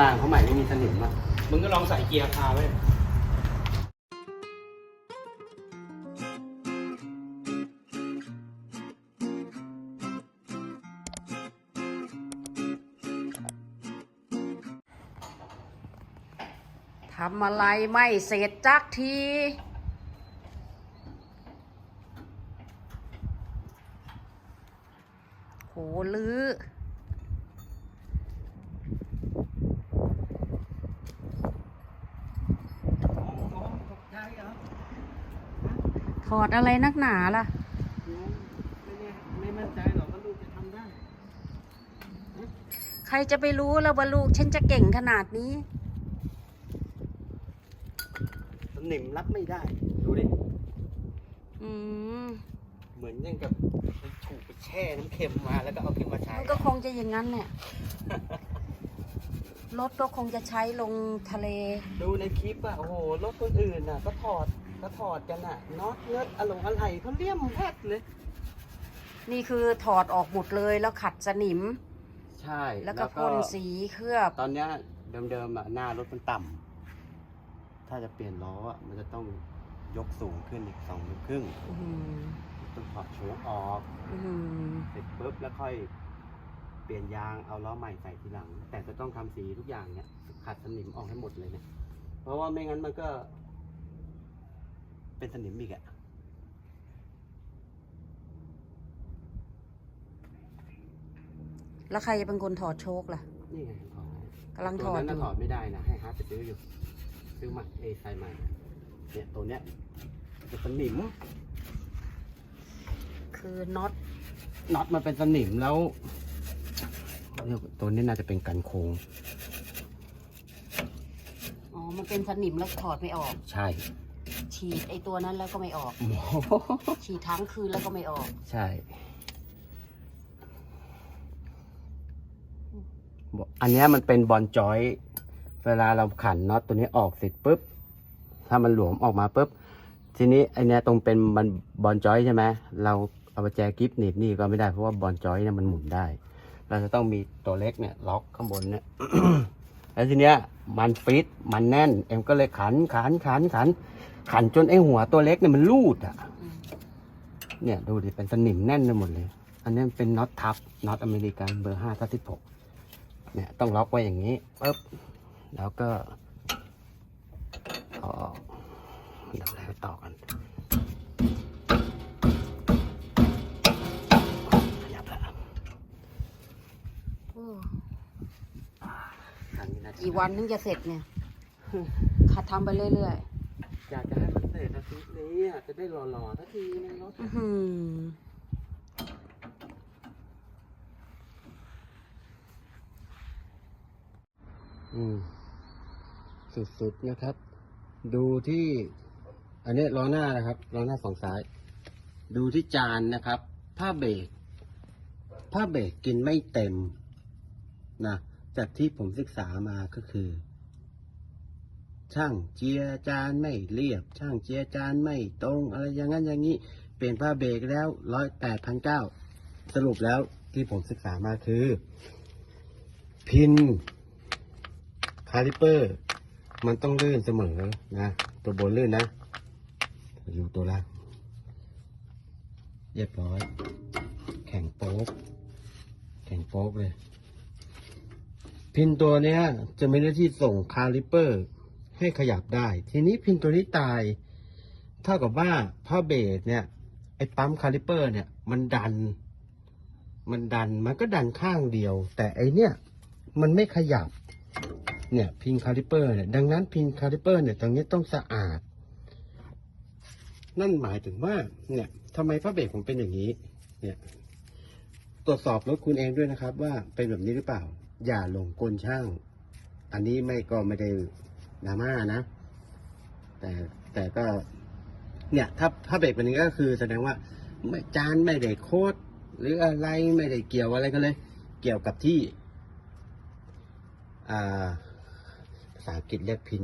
ล่างเขาใหม่ไม่มีสนิมอะมึงก็ลองใส่เกียร์คาไว้ทำอะไรไม่เสร็จจักทีโหลือ ถอดอะไรนักหนาล่ะ ไม่แน่ไม่มั่นใจหรอกว่าลูกจะทำได้ ใครจะไปรู้แล้วว่าลูกฉันจะเก่งขนาดนี้ สนิมรับไม่ได้ ดูดิ อืม เหมือนยังกับไปถูกไปแช่น้ำเค็มมาแล้วก็เอาขึ้นมาใช้มันก็คงจะอย่างนั้นเนี่ย รถก็คงจะใช้ลงทะเล ดูในคลิปอะโอ้โหรถคนอื่นอะก็ถอด ก็ถอดกันอะน็อตเงิดอะลงอะไรเขาเลี่ยมแพทเลย นี่คือถอดออกหมดเลยแล้วขัดสนิม ใช่แล้วก็พ่นสีเคลือบ ตอนเนี้ยเดิมๆอะหน้ารถมันต่ำถ้าจะเปลี่ยนล้ออะมันจะต้องยกสูงขึ้นอีกสองนิ้วครึ่งอื้อหือต้องถอดโชว์ออกอื้อหือเสร็จปุ๊บแล้วค่อย เปลี่ยนยางเอาล้อใหม่ใส่ทีหลัง แต่จะต้องทำสีทุกอย่างเนี่ยขัดสนิมออกให้หมดเลยเนี่ยเพราะว่าไม่งั้นมันก็ เป็นสนิมอีกอะแล้วใครจะเป็นคนถอดโชคล่ะนี่ไงถอดกำลังถตัวอดนั้นอน่ะยู่ถอดไม่ได้นะ ให้ฮาร์ดไปซื้ออยู่ ซื้อใหม่เอยใส่ใหม่เนี่ยตัวเนี้ยจะสนิมคือน็อตน็อตมันเป็นสนิมแล้วเนี่ยตัวนี้น่าจะเป็นกันโค้งอ๋อมันเป็นสนิมแล้วถอดไม่ออก ใช่ ฉีดไอตัวนั้นแล้วก็ไม่ออกโอ้โหฉีดทั้งคืนแล้วก็ไม่ออก ใช่บอกอันเนี้ยมันเป็นบอลจอย เวลาเราขันน็อตตัวนี้ออกเสร็จปุ๊บ ถ้ามันหลวมออกมาปุ๊บ ทีนี้ไอเนี้ยตรงเป็นมันบอลจอยใช่ไหมเราเอาไปแจกิฟหนีบนี่ก็ไม่ได้เพราะว่าบอลจอยเนี่ยมันหมุนได้ เราจะต้องมีตัวเล็กเนี่ยล็อกข้างบนเนี่ย แล้วทีเนี้ยมันฟิตมันแน่น เอ็มก็เลยขันขันขันขัน ขันจนไอหัวตัวเล็กเนี่ยมันรูดอะอืมเนี่ยดูดิเป็นสนิมแน่นไปหมดเลย อันนี้เป็นน็อตทับน็อตอเมริกันเบอร์ห้าทับสิบหกเนี่ยต้องล็อกไว้อย่างนี้ปึ๊บแล้วก็เอาออกเดี๋ยวเราต่อกัน กี่วันถึงจะเสร็จเนี่ยขัดทำไปเรื่อยอยากจะให้มันเสร็จอาทิตย์นี้อะจะได้หล่อๆสักทีในรถๆอื้อหืออืม สุดๆนะครับ ดูที่ อันนี้ล้อหน้านะครับล้อหน้าฝั่งซ้าย ดูที่จานนะครับ ผ้าเบรกผ้าเบรกกินไม่เต็มนะ จากที่ผมศึกษามาก็คือ ช่างเจียจานไม่เรียบ ช่างเจียจานไม่ตรง อะไรอย่างนั้นอย่างนี้ เปลี่ยนผ้าเบรกแล้วร้อยแปดพันเก้าสรุปแล้วที่ผมศึกษามาคือ พินคาลิเปอร์ มันต้องลื่นเสมอนะ ตัวบนลื่นนะ อยู่ตัวล่างเรียบร้อย แข็งโป๊กแข็งโป๊กเลย พินตัวเนี้ยจะมีหน้าที่ส่งคาลิเปอร์ ให้ขยับได้ ทีนี้พินตัวนี้ตาย เท่ากับว่าผ้าเบสเนี่ยไอ้ปั๊มคาลิเปอร์เนี่ย มันดัน มันดันมันก็ดันข้างเดียว แต่ไอเนี่ยมันไม่ขยับ เนี่ยพินคาลิเปอร์เนี่ยดังนั้นพินคาลิเปอร์เนี่ยตรงนี้ต้องสะอาด นั่นหมายถึงว่า เนี่ยทำไมผ้าเบรกผมเป็นอย่างนี้ เนี่ย ตรวจสอบรถคุณเองด้วยนะครับ ว่าเป็นแบบนี้หรือเปล่า อย่าหลงกลช่าง อันนี้ไม่ก็ไม่ได้ดราม่านะ แต่แต่ก็ เนี่ย ถ้าผ้าเบรกเป็นอย่างนี้ก็คือแสดงว่าไม่จานไม่ได้โคตรหรืออะไรไม่ได้เกี่ยวอะไรกันเลย เกี่ยวกับที่อ่าภาษาอังกฤษเรียกพิน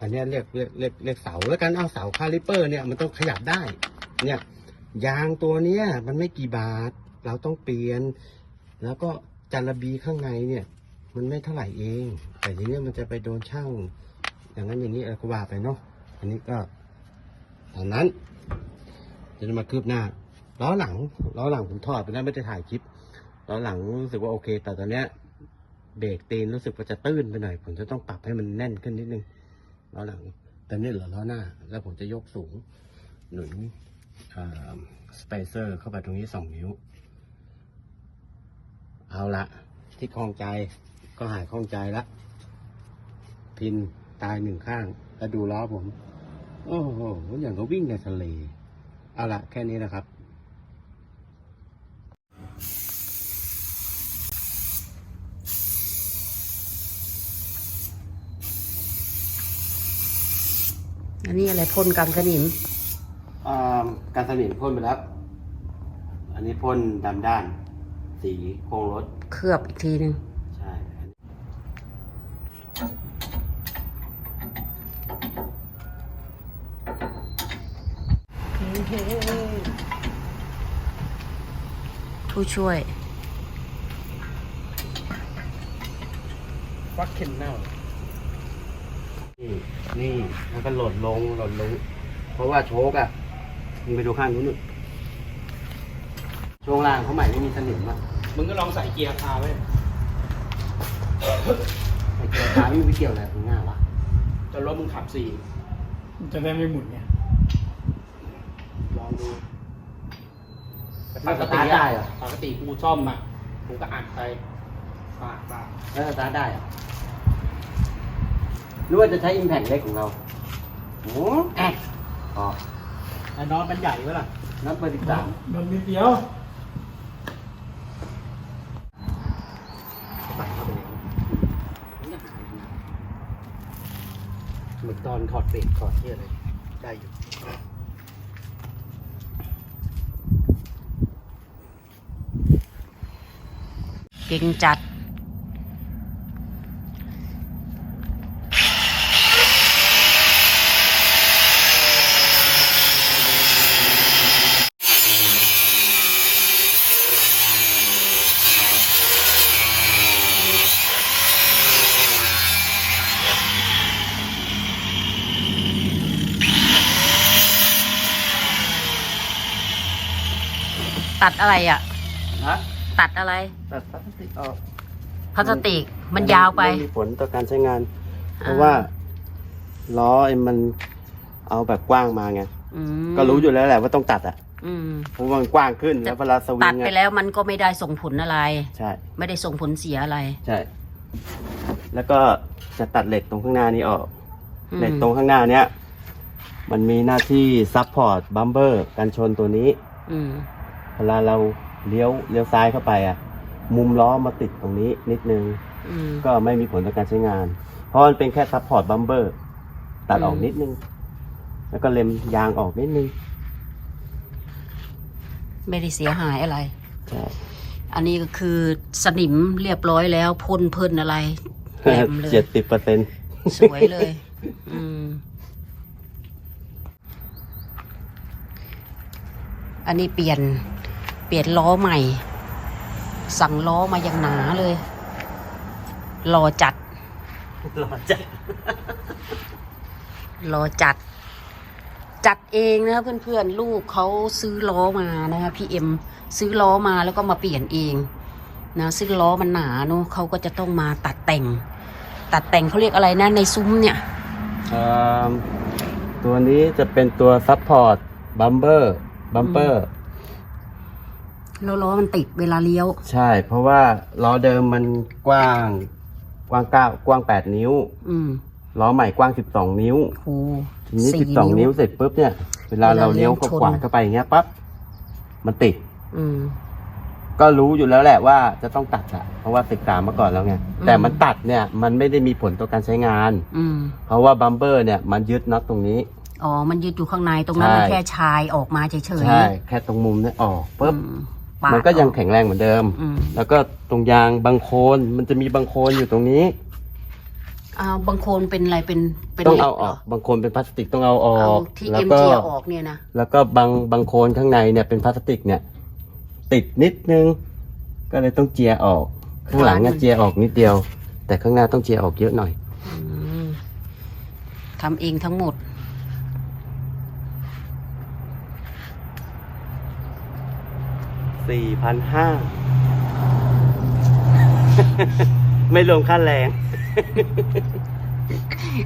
อันนี้เรียกเรียกเรียกเรียกเสาแล้วกันเอาเสาคาลิเปอร์เนี่ยมันต้องขยับได้ เนี่ยยางตัวเนี้ยมันไม่กี่บาท เราต้องเปลี่ยน แล้วก็ จานระบีข้างในเนี่ย มันไม่เท่าไหร่เอง แต่ทีเนี้ยมันจะไปโดนช่าง อย่างนั้นอย่างนี้อะไรก็ว่าไปเนาะอันนี้ก็ตอนนั้นจะมาคืบหน้าล้อหลังล้อหลังผมถอดไปแล้วไม่ได้ถ่ายคลิปล้อหลังรู้สึกว่าโอเค แต่ตอนเนี้ยเบรกตีนรู้สึกว่าจะตื้นไปหน่อย ผมจะต้องปรับให้มันแน่นขึ้นนิดนึงล้อหลังแต่นี่เหลือล้อหน้า แล้วผมจะยกสูงหนุนสเปเซอร์เข้าไปตรงนี้สองนิ้ว เอาละที่คล่องใจก็หายคล่องใจละพินตายหนึ่งข้าง แล้วดูล้อผม โอ้โหอย่างก็วิ่งในทะเล เอาละแค่นี้นะครับอันนี้อะไรพ่นกันสนิมอ่าการสนิมพ่นไปแล้ว อันนี้พ่นดำด้าน สีโครงรถ เคลือบอีกทีหนึ่งใช่ ผู้ช่วย ฟักเคนเน่า นี่นี่แล้วก็หล่นลงหล่นลง เพราะว่าโชกอะมึงไปดูข้างนู้นนู่นช่ วงล่างเขาใหม่ไม่มีสนิมอะมึงก็ลองใส่เกียร์คาไว้ ไอ้เกียร์ขาไม่มีเกี่ยวอะไรข้างหน้าวะจนรถมึงขับสี่จะได้ไม่หมุนไงลองดูแล้วสตาร์ทได้เหรอปกติกูซ่อมอะกูก็อัดไปปาดปาดแล้วสตาร์ทได้เหรอหรือว่าจะใช้อิมแพคเล็กของเราโอ้แอะอ๋อไอ้น้องมันใหญ่ไหมล่ะนับเบอร์สิบสาม มันนิดเดียว ใส่เข้าไปเลยเห มือนตอนถอดเบรกถอดเที่ยเลยได้อยู่เก่งจัด ตัดอะไรอะ ฮะตัดอะไรตัดพลาสติกออกพลาสติกมันยาวไป ม่มีผลต่อการใช้งาน เพอ่าราะว่าล้อไอ้มันเอาแบบกว้างมาไง อืมก็รู้อยู่แล้วแหละว่าต้องตัดอะ อืม เพราะว่ามันกว้างขึ้นแล้วเวลาสวิตัดงไปอะแล้วมันก็ไม่ได้ส่งผลอะไร ใช่ ไม่ได้ส่งผลเสียอะไรใช่ แล้วก็จะตัดเหล็กตรงข้างหน้านี้ออก อืมเหล็กตรงข้างหน้าเนี้ยมันมีหน้าที่ซับพอร์ตบัมเบอร์กันชนตัวนี้ อืม เวลาเราเลี้ยวเลี้ยวซ้ายเข้าไปอะ มุมล้อมาติดตรงนี้นิดนึง อืม ก็ไม่มีผลต่อการใช้งาน เพราะมันเป็นแค่ซับพอร์ตบัมเบอร์ตัดออกอืม นิดนึง แล้วก็เล็มยางออกนิดนึง ไม่ได้เสียหายอะไร ใช่ อันนี้ก็คือสนิมเรียบร้อยแล้วพ่นเพิ่นอะไรแจ่มเลย เจ็ดสิบเปอร์เซ็นต์สวยเลย อืม อันนี้เปลี่ยน เปลี่ยนล้อใหม่ สั่งล้อมาอย่างหนาเลยรอจัดรอจัดรอจัด จัดเองนะเพื่อนๆลูกเขาซื้อล้อมานะคะพี่เอ็มซื้อล้อมาแล้วก็มาเปลี่ยนเองนะซึ่งล้อมันหนาเนอะเขาก็จะต้องมาตัดแต่ง ตัดแต่งเขาเรียกอะไรนะในซุ้มเนี่ยอ่าตัวนี้จะเป็นตัวซับพอร์ตบัมเบอร์บัมเปอร์ แล้วล้อมันติดเวลาเลี้ยว ใช่ เพราะว่าล้อเดิมมันกว้างกว้างเก้ากว้างแปดนิ้วอืมล้อใหม่กว้างสิบสองนิ้วโหทีนี้สี่สิบสองนิ้วเสร็จปุ๊บเนี่ย เวลาเวลาเราเลี้ยวเลี้ยวชนขวาเข้าไปอย่างเงี้ยปั๊บมันติด อืม ก็รู้อยู่แล้วแหละว่าจะต้องตัดอะเพราะว่าศึกษามาก่อนแล้วไงอืมแต่มันตัดเนี่ยมันไม่ได้มีผลต่อการใช้งาน อืม เพราะว่าบัมเบอร์เนี่ยมันยึดน็อตตรงนี้ อ๋อ มันยึดอยู่ข้างในตรงนั้นใช่มันแค่ชายออกมาเฉยๆใช่แค่ตรงมุมเนี่ยออกปุ๊บอืม ปาดมันก็ยังออแข็งแรงเหมือนเดิม อืมแล้วก็ตรงยางบางโคนมันจะมีบางโคนอยู่ตรงนี้อ่าบางคนเป็นอะไรเป็นเป็นต้องหล็เอากอหรอก บางโคนเป็นพลาสติกต้องเอาออเอาก ที่แล้เอ็วมก็เจียออกเนี่ยนะแล้วก็บางบางโคนข้างในเนี่ยเป็นพลาสติกเนี่ย ติดนิดนึง ก็เลยต้องเจียออก ข้างหลังเนี่ยเจียออกนิดเดียว แต่ข้างหน้าต้องเจียร์ออกเยอะหน่อย อืมทำเองทั้งหมด สี่พันห้าไม่รวมค่าแรง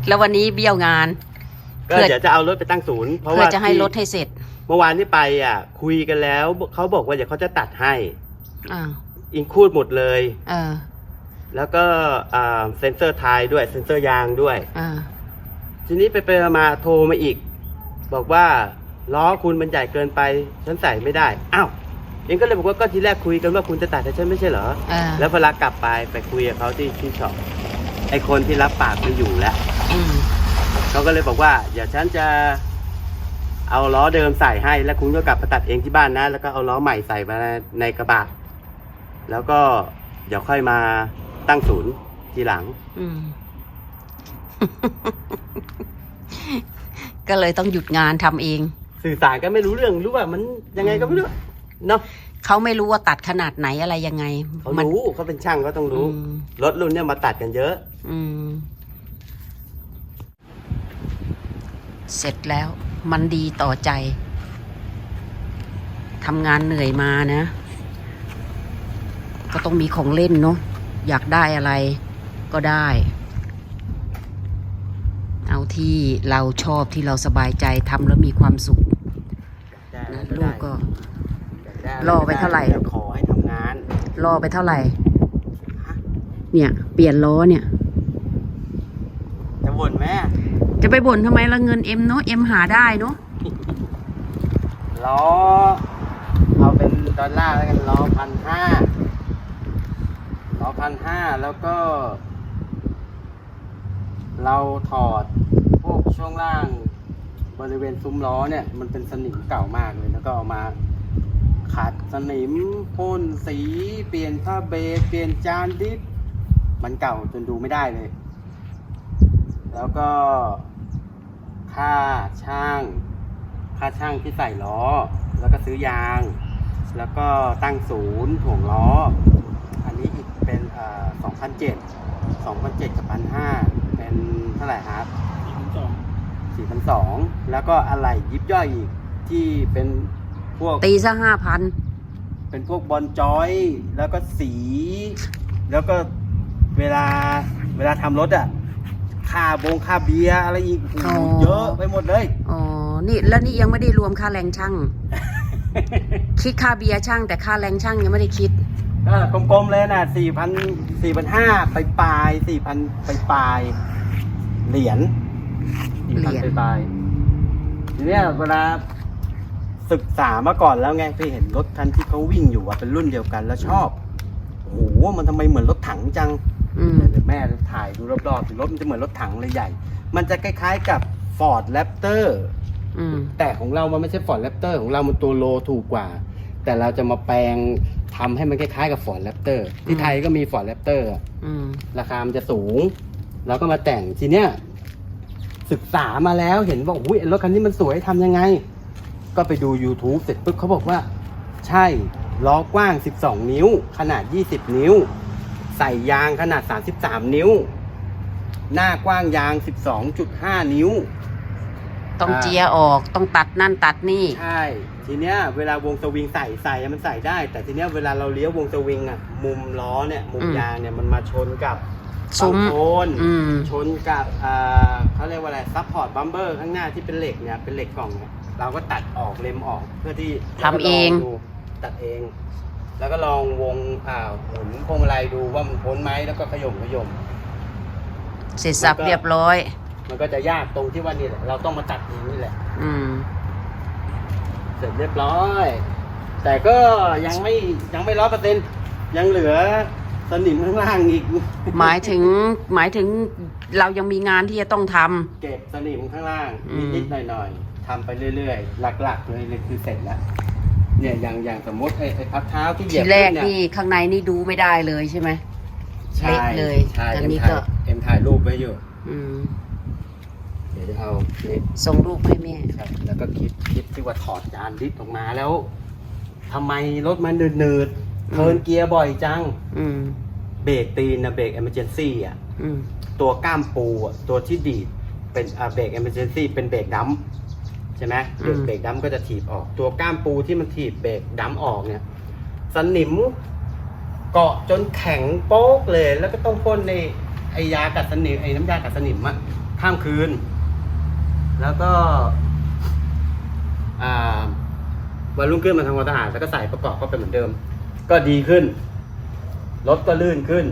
แล้ววันนี้เบี้ยวงาน ก็เพื่อเดี๋ยวจะเอารถไปตั้งศูนย์เพราะเพื่อว่าจะให้ที่รถให้เสร็จ เมื่อวานที่ไปอะ คุยกันแล้วเขาบอกว่าเดี๋ยวเขาจะตัดให้อ่าอินคูดหมดเลยเออแล้วก็อ่าเซ็นเซอร์ท้ายด้วยเซ็นเซอร์ยางด้วยอ่าทีนี้ไปไปมาๆโทรมาอีก บอกว่าล้อคุณมันใหญ่เกินไป ฉันใส่ไม่ได้ อ้าว เองก็เลยบอกว่าก็ทีแรกคุยกันว่าคุณจะตัดให้ฉันไม่ใช่เหรอ อ่า แล้วเวลากลับไปไปคุยกับเขาที่ที่ช็อปไอคนที่รับปากไม่อยู่แล้ว อืมเขาก็เลยบอกว่าเดี๋ยวฉันจะเอาล้อเดิมใส่ให้ แล้วคุณก็กลับมาตัดเองที่บ้านนะ แล้วก็เอาล้อใหม่ใส่มาในกระบะแล้วก็เดี๋ยวค่อยมาตั้งศูนย์ทีหลัง อืม ก็เลยต้องหยุดงานทำเอง สื่อสารกันไม่รู้เรื่องรู้ว่ามันยังไงก็ไม่รู้ เนาะเขาไม่รู้ว่าตัดขนาดไหนอะไรยังไงเขามันรู้เขาเป็นช่างเขาต้องรู้ อืมรถรุ่นเนี้ยมาตัดกันเยอะ อืม เสร็จแล้ว มันดีต่อใจทำงานเหนื่อยมานะ ก็ต้องมีของเล่นเนาะอยากได้อะไรก็ได้ เอาที่เราชอบที่เราสบายใจทำแล้วมีความสุขนะลูกก็ รอไปเท่าไหร่ดี๋ยวขอให้ทำงานรอไปเท่าไหร่เนี่ย เปลี่ยนล้อเนี่ย จะบ่นแม่จะไปบ่นทำไมละเงินเอ็มเนาะเอ็มหาได้เนาะล้อเอาเป็นดอลลาร์แล้วกันล้อพันห้าล้อพันห้าแล้วก็ เราถอดพวกช่วงล่างบริเวณซุ้มล้อเนี่ย มันเป็นสนิมเก่ามากเลยแล้วก็เอามา ขัดสนิมพ่นสี เปลี่ยนผ้าเบรกเปลี่ยนจานดิฟมันเก่าจนดูไม่ได้เลย แล้วก็ ค่าช่าง ค่าช่างที่ใส่ล้อ แล้วก็ซื้อยาง แล้วก็ตั้งศูนย์ถ่วงล้อ อันนี้อีกเป็นเอ่อ2,007 2,007กับ1,500เป็นเท่าไหร่ครับสี่พันสอง4,200แล้วก็อะไรยิบย่อยอีกที่เป็น พวกตีซะห้าพันเป็นพวกบอลจอย แล้วก็สี แล้วก็เวลาเวลาทำรถอะค่าบงค่าเบียร์อะไรอีกโอ้โหเยอะไปหมดเลยอ๋อนี่แล้วนี่ยังไม่ได้รวมค่าแรงช่าง คิดค่าเบียร์ช่าง แต่ค่าแรงช่างยังไม่ได้คิดก็กลมๆเลยนะสี่พันสี่พันห้าไปปลายสี่พันไปปลายเหรียญสี่พันเหรียญไปปลายทีเนี้ยเวลา ศึกษามาก่อนแล้วไงไปเห็นรถคันที่เขาวิ่งอยู่อะเป็นรุ่นเดียวกันแล้วชอบโอ้โหมันทำไมเหมือนรถถังจังอืม เดี๋ยวแม่ถ่ายดูรอบๆสิรถมันจะเหมือนรถถังเลยใหญ่ มันจะคล้ายๆกับ Ford Raptor อืม แต่ของเรามันไม่ใช่ Ford Raptor ของเรามันตัวโลถูกกว่า แต่เราจะมาแปลงทำให้มันคล้ายๆกับ Ford Raptor ที่อืม ไทยก็มี Ford Raptor อะ อืม ราคา มันจะสูง เราก็มาแต่งทีเนี้ยศึกษามาแล้วเห็นว่าอุ้ยรถคันนี้มันสวยทำยังไง ก็ไปดู YouTube เสร็จปุ๊บเขาบอกว่า ใช่ล้อกว้าง 12 นิ้ว ขนาด 20 นิ้ว ใส่ยางขนาด 33 นิ้ว หน้ากว้างยาง 12.5 นิ้ว ต้องอ่าเจียร์ออกต้องตัดนั่นตัดนี่ ใช่ ทีเนี้ยเวลาวงสวิงใส่ใส่อะมันใส่ได้ แต่ทีเนี้ยเวลาเราเลี้ยววงสวิงอะ มุมล้อเนี่ย มุมอืม ยางเนี่ยมันมาชนกับซุ้มฝั่งโคนอืม ชนกับอ่าเขาเรียกว่าอะไรซัพพอร์ตบัมเบอร์ข้างหน้าที่เป็นเหล็กเนี่ยเป็นเหล็กกล่องเนี่ย เราก็ตัดออกเล็มออกเพื่อที่ทำเอง ราก็ลดูตัดเอง แล้วก็ลองวงอ่าหมุนพวงมาลัยดูว่ามันพ้นไหมแล้วก็ขยมขยม เสร็จสับเรียบร้อย มันก็จะยากตรงที่ว่านี่แหละเราต้องมาตัดเองนี่แหละ อืม เสร็จเรียบร้อย แต่ก็ยังไม่ยังไม่ร้อยเปอร์เซ็นยังเหลือสนิมข้างล่างอีก หมายถึงหมายถึงเรายังมีงานที่จะต้องทำ เก็บสนิมข้างล่างอืม นิดๆหน่อยๆ ทำไปเรื่อยๆ หลักๆเลยเลยคือเสร็จแล้ว เนี่ยอย่างอย่างสมมติไอ้ไอ้พับเท้าที่เหยีทียบแรกขึ้เยนี่ข้างในนี่ดูไม่ได้เลยใช่ไหม ใช่เละเลยใช่อันเอ็มนี้ถ่าก็ยเอ็มถ่ายรูปไว้อยู่ อืมเดี๋ยวจะเอานี่ส่งรูปให้แม่ใช่แล้วก็คิดคิดที่ว่าถอดจานดิสออกมาแล้วทำไมรถมันเนืดๆเทิร์นเกียร์บ่อยจัง อืม เบรกตีนนะเบรก emergency อะ อืม ตัวก้ามปูอะ ตัวที่ดีดเป็นอ่าเบรก emergency เป็นเบรกดัมป์ใช่ไหมเบรกเบรกดัมป์ก็จะถีบออก ตัวก้ามปูที่มันถีบเบรกดัมป์ออกเนี่ย สนิมเกาะจนแข็งโป๊กเลย แล้วก็ต้องพ่นในไอยากัดสนิมไอน้ำยากัดสนิมอะข้ามคืน แล้วก็อ่าวันรุ่งขึ้นมาทำความสะอาดแล้วก็ใส่ประกอบเข้าไปเหมือนเดิม ก็ดีขึ้นรถก็ลื่นขึ้น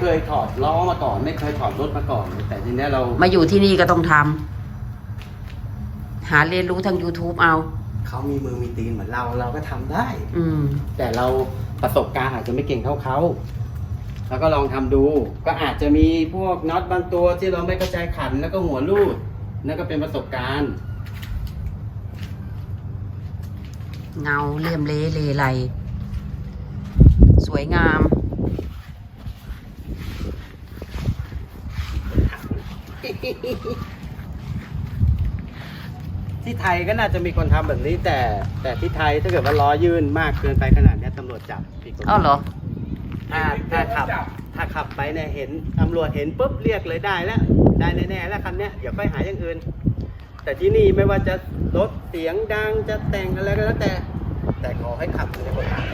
เคยถอดล้อมาก่อน ไม่เคยถอดรถมาก่อน แต่ทีเนี้ยเรามาอยู่ที่นี่ก็ต้องทำหาเรียนรู้ทาง YouTube เอา เขามีมือมีตีนเหมือนเราเราก็ทำได้ อืม แต่เราประสบการณ์อาจจะไม่เก่งเท่าเขา แล้วก็ลองทำดู ก็อาจจะมีพวกน็อตบางตัวที่เราไม่เข้าใจขันแล้วก็หัวรูดนั่นก็เป็นประสบการณ์ เงาเลี่ยมเละเลไลสวยงาม ที่ไทยก็น่าจะมีคนทำแบบนี้ แต่ แต่ที่ไทยถ้าเกิดว่าล้อยื่นมากเกินไปขนาดเนี้ยตำรวจจับผิดกฎหมายอ้าวเหรอถ้าถ้าขับ ถ้าขับไปเนี่ยเห็นตำรวจเห็นปุ๊บเรียกเลยได้แล้ว ได้แน่ๆแล้วคันเนี้ยเดี๋ยวค่อยหาอย่างอื่น แต่ที่นี่ไม่ว่าจะรถเสียงดังจะแต่งอะไรก็แล้วแต่ แต่ขอให้ขับในกฎหมาย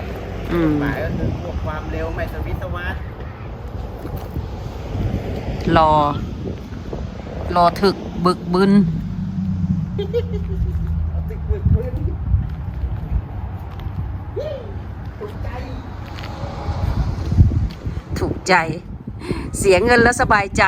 อืกมฎหมายก็คือพวกความเร็วไม่สวิตช์สวัสดรอ รอถึกบึกบึนถูกใจ เสียเงินแล้วสบายใจ